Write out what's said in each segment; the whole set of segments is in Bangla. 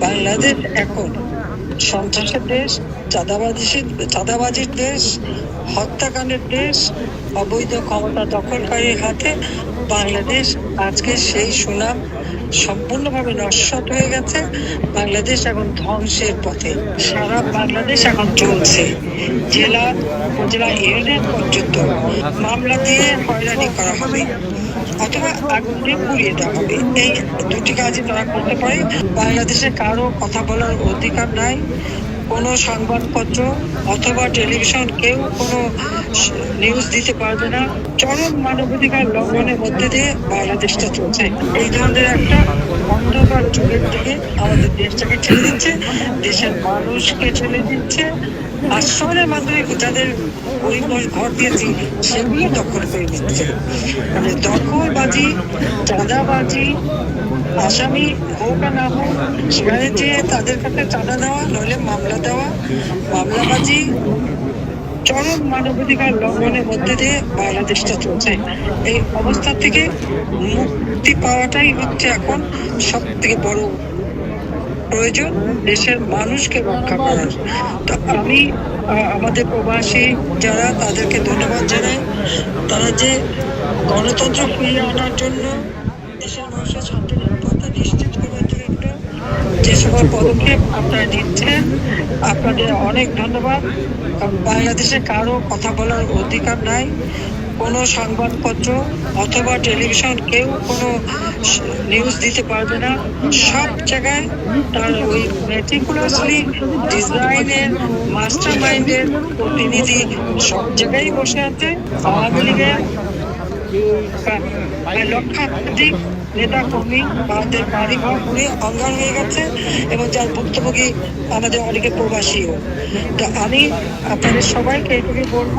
বাংলাদেশ এখন সন্ত্রাসের দেশ চাঁদাবাজির চাঁদাবাজির দেশ, হত্যাকাণ্ডের দেশ, অবৈধ ক্ষমতা দখলকারীর হাতে বাংলাদেশ আজকে সেই সুনাম সম্পূর্ণভাবে নস্বাত হয়ে গেছে। বাংলাদেশ এখন ধ্বংসের পথে। সারা বাংলাদেশ এখন চলছে। জেলা উপজেলা ইউনিয়ন পর্যন্ত মামলা দিয়ে হয়রানি করা হবে। অথবা আগুন পুড়িয়ে দেওয়া হবে। এই দুটি কাজই তারা করতে পারে। বাংলাদেশে কারও কথা বলার অধিকার নাই, কোনো সংবাদপত্র অথবা টেলিভিশন কেউ কোনো নিউজ দিতে পারবে না। চরম মানবাধিকার লঙ্ঘনের মধ্যে দিয়ে বাংলাদেশটা চলছে। এই ধরনের একটা অন্ধকার যুগের দিকে আমাদের দেশটাকে ঠেলে দিচ্ছে। দেশের মানুষকে ঠেলে দিচ্ছে। আশ্রমের মাধ্যমে যাদের পরিবার ঘর দিয়েছি, সেগুলো দখল করে নিচ্ছে মানে দখলবাজি, চাঁদাবাজি, আসামি হোক আর না হোক, সেখানে যে তাদের কাছে চাঁদা দেওয়া, নইলে মামলা দেওয়া, মামলাবাজি, চরম মানবাধিকার লঙ্ঘনের মধ্যে দিয়ে বাংলাদেশটা চলছে। এই অবস্থা থেকে মুক্তি পাওয়াটাই হচ্ছে এখন সব থেকে বড় প্রয়োজন দেশের মানুষকে রক্ষা করার। তো আমি আমাদের প্রবাসী যারা, তাদেরকে ধন্যবাদ জানাই। তারা যে গণতন্ত্র ফিরিয়ে আনার জন্য দেশের মানুষের শান্তি, নিরাপত্তা নিশ্চিত করার জন্য যে সকল পদক্ষেপ আপনারা নিচ্ছেন, আপনাদের অনেক ধন্যবাদ। বাংলাদেশে কারও কথা বলার অধিকার নাই। কোনো সংবাদপত্র অথবা টেলিভিশন কেউ কোনো নিউজ দিতে পারবে না। সব জায়গায় তার ওই মেটিকুলাসলি ডিজাইনের মাস্টার মাইন্ডের প্রতিনিধি সব জায়গায় বসে আছে। আওয়ামী লীগের প্রায় লক্ষাধিক নেতা কর্মী আমাদের বাড়ি ঘর পুড়ে অঙ্গার হয়ে গেছে এবং যার ভুক্তভোগী আমাদের অনেকে প্রবাসীও। তো আমি আপনাদের সবাইকে এটুকুই বলব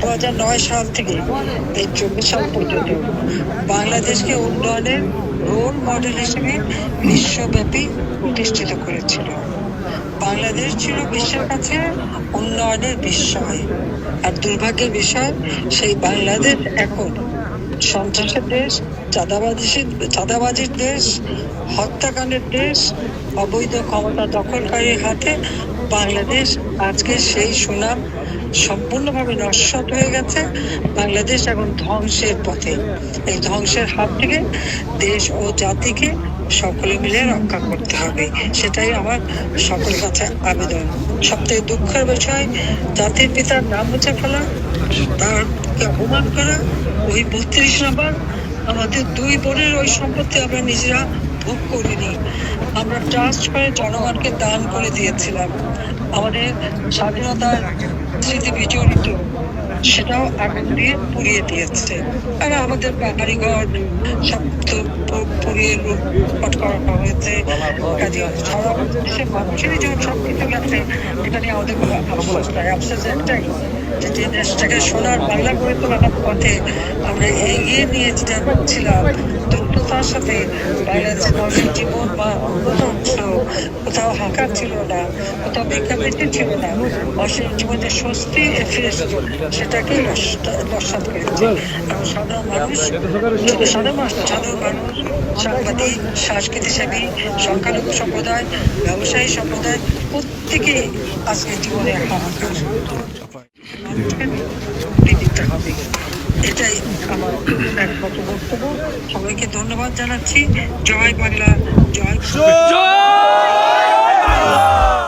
দু হাজার নয় সাল থেকে এই চব্বিশ সাল পর্যন্ত বাংলাদেশকে উন্নয়নের রোল মডেল হিসেবে বিশ্বব্যাপী প্রতিষ্ঠিত করেছিল। বাংলাদেশ ছিল বিশ্বের কাছে উন্নয়নের বিস্ময়। আর দুর্ভাগ্যের বিষয়, সেই বাংলাদেশ এখন সন্ত্রাসের দেশ, চাঁদাবাজির চাঁদাবাজির দেশ, হত্যাকাণ্ডের দেশ, অবৈধ ক্ষমতা দখলকারীর হাতে বাংলাদেশ আজকে সেই সুনাম সম্পূর্ণভাবে নস্বাত হয়ে গেছে। বাংলাদেশ এখন ধ্বংসের পথে। এই ধ্বংসের হাত থেকে দেশ ও জাতিকে সকলে মিলে রক্ষা করতে হবে। সেটাই আমার সকলের কাছে আবেদন। সব থেকে দুঃখের বিষয়, জাতির পিতার নাম মুছে ফেলা তারকে অপমান করা ওই বত্রিশ নাম্বার, আমাদের দুই বোনের ওই সম্পত্তি আমরা নিজেরা ভোগ করিনি। আমরা ট্রাস্ট করে জনগণকে দান করে দিয়েছিলাম। আমাদের স্বাধীনতার স্মৃতি বিজড়িত। সেটাও আগুন দিয়ে পুড়িয়ে দিয়েছে। আর আমাদের বাড়িঘর সব তো পুড়িয়ে লুটপাট করা হয়েছে। কাজে দেশের মানুষেরই যখন সব গেছে এটা নিয়ে আমাদের কোনো আফসোস নাই। আফসোস একটাই যে দেশটাকে সোনার বাংলা করে তোলার পথে আমরা এগিয়ে নিয়ে যাচ্ছিলাম দ্রুততার সাথে বাংলাদেশের মানুষের জীবন বা ছিল কোথাও হাঁকার ছিল না কোথাও ভিক্ষাবৃত্তি ছিল না মানুষের জীবনে স্বস্তি ফিরে এসেছিল সেটাকে নস্বাত করেছে। এবং সাধারণ মানুষ শুধু সাধারণ মানুষ সাধারণ মানুষ সাংবাদিক সংস্কৃতিসেবী সংখ্যালঘু সম্প্রদায় ব্যবসায়ী সম্প্রদায় প্রত্যেকেই আজকে জীবনে মানুষকে মুক্তি হবে এটাই আমার একমাত্র বক্তব্য। সবাইকে ধন্যবাদ জানাচ্ছি। জয় বাংলা জয়